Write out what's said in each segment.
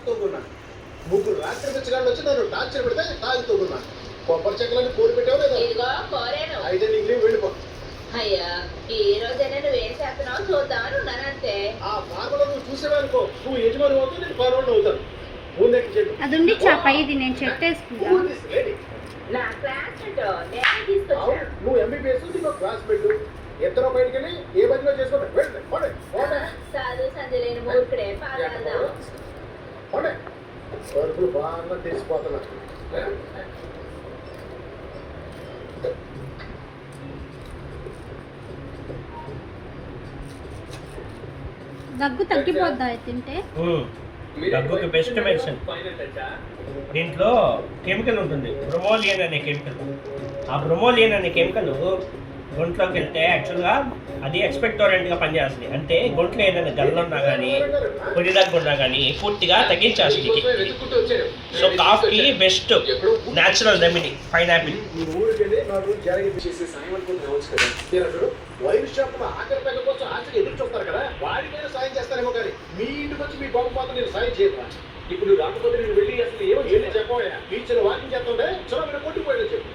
తాగుతూగున్నా ముగ్గురు రాత్రి పిచ్చగాళ్ళు వచ్చి నన్ను టార్చర్ పెడితే తాగుతూగున్నా కొబ్బరి చెక్కలని కోరి పెట్టావు లేదా? అయితే నీకు లీవ్ వెళ్ళిపో. అయ్యా ఈ రోజైనా నువ్వేం చేస్తున్నావు చూద్దామని ఉన్నానంతే. ఆ ఫార్ములా నువ్వు చూసేవనుకో నువ్వు యజమాని అవుతావు నేను ఫార్వర్డ్ అవుతాను. ముందెక్కి చెప్పు. అది ఉండి చాప ఇది నేను చెట్టేసుకుంటా Who is lady? నా క్లాస్మేట్? నేనే అవును, తీసుకొచ్చాను నువ్వు ఎంబీబీఎస్ నీకు క్లాస్ పెట్టు బయటికి వెళ్ళి ఏ చేసుకోండి లేని మూర్ఖుడే పాదాలు వరకులు బాగా తెలిసిపోతున్నా దగ్గు తగ్గిపోద్దా తింటే. దగ్గుకి బెస్ట్ మెడిసిన్ దీంట్లో కెమికల్ ఉంటుంది. బ్రొమోలియన్ అనే కెమికల్ ఆ బ్రొమోలియన్ అనే కెమికల్ గొంట్లోకి వెళ్తే యాక్చువల్గా అది ఎక్స్పెక్టోరెంట్గా పనిచేస్తుంది. అంటే గొంట్లో ఏదైనా గల్లున్నా కానీ పొడి ఉన్నా కానీ పూర్తిగా తగ్గించేస్తుంది సో కాఫ్కి బెస్ట్ న్యాచురల్ రెమెడీ పైనాపిల్. ఈ ఊరికి వెళ్ళి వైన్ షాప్లో ఆఖరి పెద్ద కోసం ఆశగా ఎదురు చూస్తారు కదా. వాడికైనా సాయం చేస్తారేమో కానీ మీ ఇంటికి వచ్చి మీ బాబు మాత్రం నేను సాయం చేయను. ఇప్పుడు రాకపోతే నేను వెళ్ళి అసలు ఏమో ఏంటి చెప్పబోయా? బీచ్లో వాకింగ్ చేస్తుంటే చలో మీరు కొట్టిపోయాడు చెప్పు.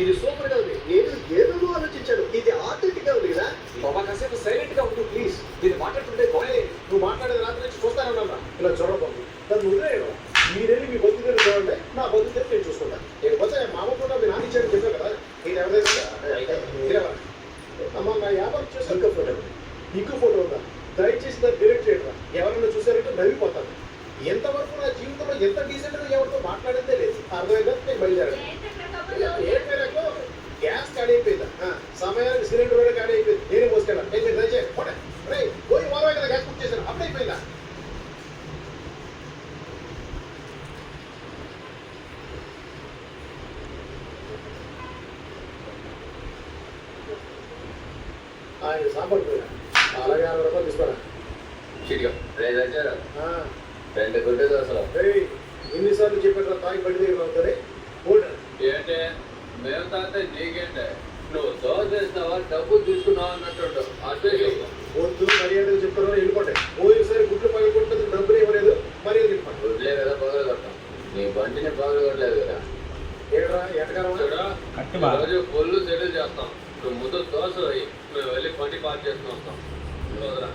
ఇది సూపర్గా ఉంది. నేను ఏదో ఆలోచించాను ఇది ఆథెంటిక్గా ఉంది కదా. బాబా కాసేపు సైలెంట్గా ఉండు ప్లీజ్ ఇది మాట్లాడుతుంటే గోయలే నువ్వు మాట్లాడేది రాత్రి నుంచి చూస్తానే ఉన్నా ఇలా చూడబాబు దాన్ని వదిలేయడం. మీరెళ్ళి మీ బొద్దు దగ్గర చూడండి. నా బొద్దు దగ్గర నేను చూసుకుంటాను లేకపోతే మామ కూడా మీ నాన్న చెప్పాను కదా. నేను ఎవరైనా అమ్మ నా వ్యాపారం చేసి ఇంకో ఫోటో. ఇంకో ఫోటో ఉందా దయచేసి దాన్ని డిలీట్ చేయడం ఎవరైనా చూసారంటే నవ్విపోతాను ఎంతవరకు నా జీవితంలో ఎంత డీసెంట్గా ఎవరితో మాట్లాడిందే లేదు అర్థమైందా నేను బయలుదేరాను ఏ పేరకు గ్యాస్ ఖాళీ అయిపోయిందా ఆ, సిలిండర్ కూడా ఖాళీ అయిపోయింది నేనే మోసుకెళ్ళాను నేను మీరు దయచేయండి పోనీ. రేయ్, పోయి వారమే కదా గ్యాస్ బుక్ చేశాను. అప్పుడు అయిపోయిందా? ఆయన సాంబార్ పోయినా అలాగే అరవై రూపాయలు తీసుకోరా? రెండు ఎన్నిసార్లు చెప్పారు తాగి బండి దగ్గర అవుతారే ఏంటే? మేము తాత నీకేంటే? నువ్వు దోశ చేసినావా? డబ్బు తీసుకున్నావా అన్నట్టు. వద్దు మర్యాదలు చెప్తారో వెళ్ళిపోండి. పోయినసారి గుడ్లు పగలు కొట్టదు డబ్బులు ఇవ్వలేదు మర్యాద వెళ్ళిపోండి గుడ్లే కదా పగలు కొట్టాం నీ బండిని పగలు కొట్టలేదు కదా. ఏడరా బాగా. ఈరోజు ఫుల్ సెటిల్ చేస్తాం. నువ్వు ముందు దోశ. మేము వెళ్ళి బండి పార్క్ చేసుకుని వస్తాం. వదరా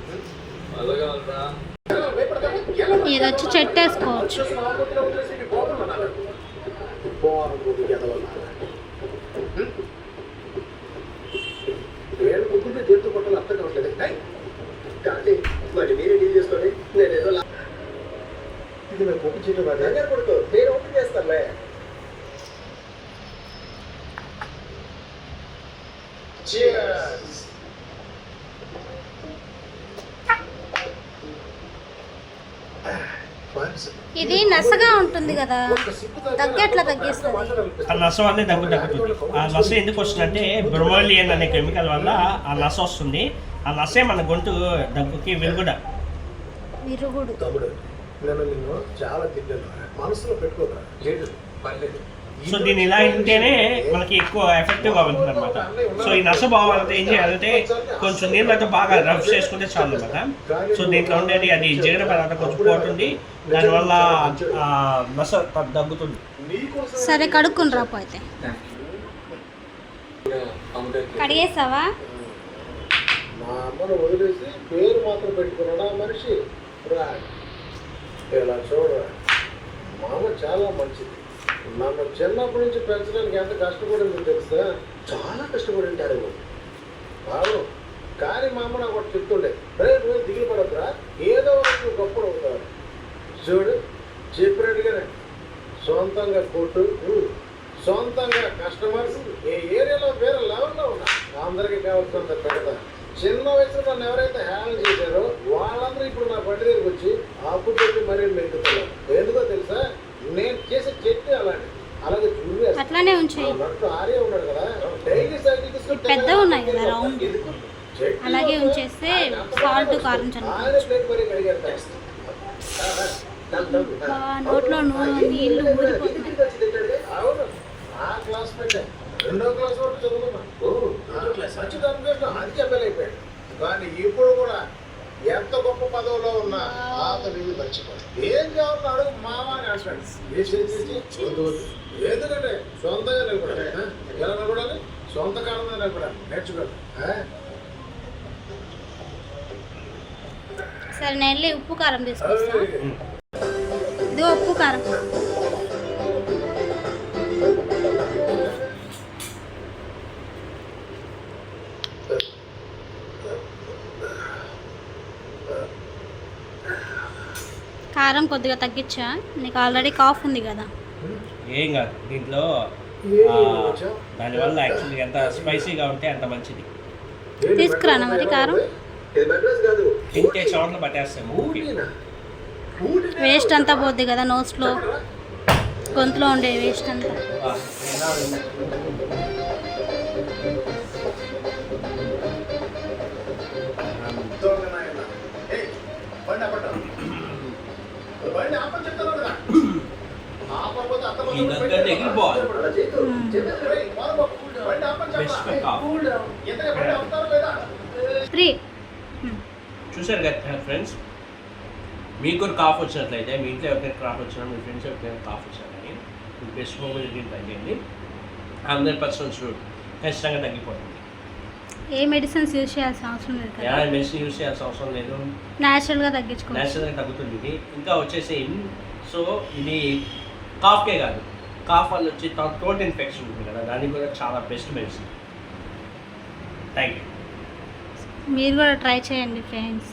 ఇది వచ్చి ముగ్గురు చేతితో కొట్టాలి అర్థం కావట్లేదు? కానీ మరి మీరే డీల్ చేసుకోండి. నేను ఏదో ఇది మేము ఓపెన్ చేయడం కంగారు పడుకో నేను ఓపెన్ చేస్తానులే. Cheers. ఇది నసగా ఉంటుంది కదా. దగ్గు ఎట్లా తగ్గిస్తుంది. ఆ నస వల్లే దగ్గు తగ్గుతుంది. ఆ నస ఎందుకు వస్తుందంటే బ్రొమోలియన్ అనే కెమికల్ వల్ల ఆ నస వస్తుంది. ఆ నసే మన గొంతు దగ్గుకి వెలుగుడ విరుగుడు. తమ్ముడు నేను నిన్ను చాలా తిట్టాను మనసులో పెట్టుకోరా లేదు పర్లేదు సో దీన్ని ఇలా ఇంటేనే మనకి ఎక్కువ ఎఫెక్టివ్గా ఉంటుంది అనమాట సో ఈ నస బావాలంటే ఏం చేయాలంటే కొంచెం నీళ్ళతో బాగా రఫ్ చేసుకుంటే చాలు అనమాట సో దీంట్లో ఉండేది అది జీర్ణ పదార్థం కొంచెం పోతుంది దానివల్ల ఆ నస తగ్గుతుంది. సరే కడుక్కుని రాపో అయితే. కడిగేసావా? మా అమ్మను వదిలేసి పేరు మాత్రం పెట్టుకున్నాడు ఆ మనిషి ఇలా చూడరా చాలా మంచిది. నన్ను చిన్నప్పటి నుంచి పెంచడానికి ఎంత కష్టపడింది తెలుసా? చాలా కష్టపడి ఉంటారు అవును కానీ మా అమ్మ నాకు ఒకటి చెప్తుండే రే నువ్వు దిగులు పడద్దురా? ఏదో ఒకటి గొప్ప అవుతారు చూడు చెప్పినట్టుగానే సొంతంగా కొట్టు సొంతంగా కస్టమర్స్ ఏ ఏరియాలో వేరే లెవెల్లో ఉన్నా. అందరికీ కావాల్సినంత పెడతా. చిన్న వయసులో నన్ను ఎవరైతే హ్యాండిల్ చేశారు వాళ్ళందరూ ఇప్పుడు నా బండి దగ్గరికి వచ్చి అప్పు పెట్టి మరీ మెక్కుతున్నారు ఎందుకో తెలుసా నేను చేసే చెట్టు అలాంటి అలాగే చూడు అట్లానే ఉంచేయి నట్టు ఆర్య ఉన్నాడు కదా డైలీ సైకిల్ తీసుకొని పెద్దగా ఉన్నాయి కదా, round. చెట్టు అలాగే ఉంచేస్తే salt, కారం చల్లుకోవచ్చు. ఆయన ప్లేట్ మరీ కడిగారు బా, నోట్లో నూనె నీళ్ళు ఊరిపోతున్నాయి అవును ఆ క్లాస్ పెట్టే రెండో క్లాస్ కారం చదువుకున్నా నోట్లో నూనె నీళ్ళు చెప్పలేకపోయాడు కానీ ఇప్పుడు కూడా ఎంత గొప్ప పదవిలో ఉన్నా పాత ఏం కావాలని అడుగు మావా అని అంటాడు ఎందుకంటే సొంతంగా నిలబడాలి ఎలా నిలబడాలి? సొంత కాలంలో నిలబడాలి. నేర్చుకోవాలి ఆ? సరే నేను వెళ్ళి ఉప్పు కారం తీసుకొస్తా. ఇది ఉప్పు కారం కారం కొద్దిగా తగ్గించా నీకు ఆల్రెడీ కాఫ్ ఉంది కదా ఏం కాదు దీంట్లో? దానివల్ల యాక్చువల్లీ ఎంత స్పైసీగా ఉంటే అంత మంచిది తీసుకురానా మరి కారం? ఇది మెడ్రాస్ కాదు. తింటే చోట్ల పట్టేస్తాము ఊటీనా? ఊటీనా? వేస్ట్ అంతా పోద్ది కదా నోస్లో గొంతులో ఉండే వేస్ట్ అంతా. దొంగ చూసారు కదా ఫ్రెండ్స్? మీకు కూడా కాఫ్ వచ్చినట్లయితే మీ ఇంట్లో ఎవరికైనా కాఫ్ వచ్చినా మీ ఫ్రెండ్స్ ఎవరికైనా కాఫ్ వచ్చినా కానీ మీ బెస్ట్ మొబైల్ ట్రై చేయండి. హండ్రెడ్ పర్సెంట్ షూర్ ఖచ్చితంగా తగ్గిపోతుంది. ఏ మెడిసిన్స్ యూజ్ చేయాల్సిన అవసరం లేదు ఎలా మెడిసిన్ యూస్ చేయాల్సిన అవసరం లేదు. న్యాచురల్గా తగ్గించుకోవచ్చు న్యాచురల్గా తగ్గుతుంది ఇది. ఇంకా వచ్చేసి సో ఇది కాఫ్కే కాదు. కాఫ్ వల్ల వచ్చి థ్రోట్ ఇన్ఫెక్షన్ ఉంటుంది కదా దానికి కూడా చాలా బెస్ట్ మెడిసిన్. థ్యాంక్ యూ మీరు కూడా ట్రై చేయండి ఫ్రెండ్స్.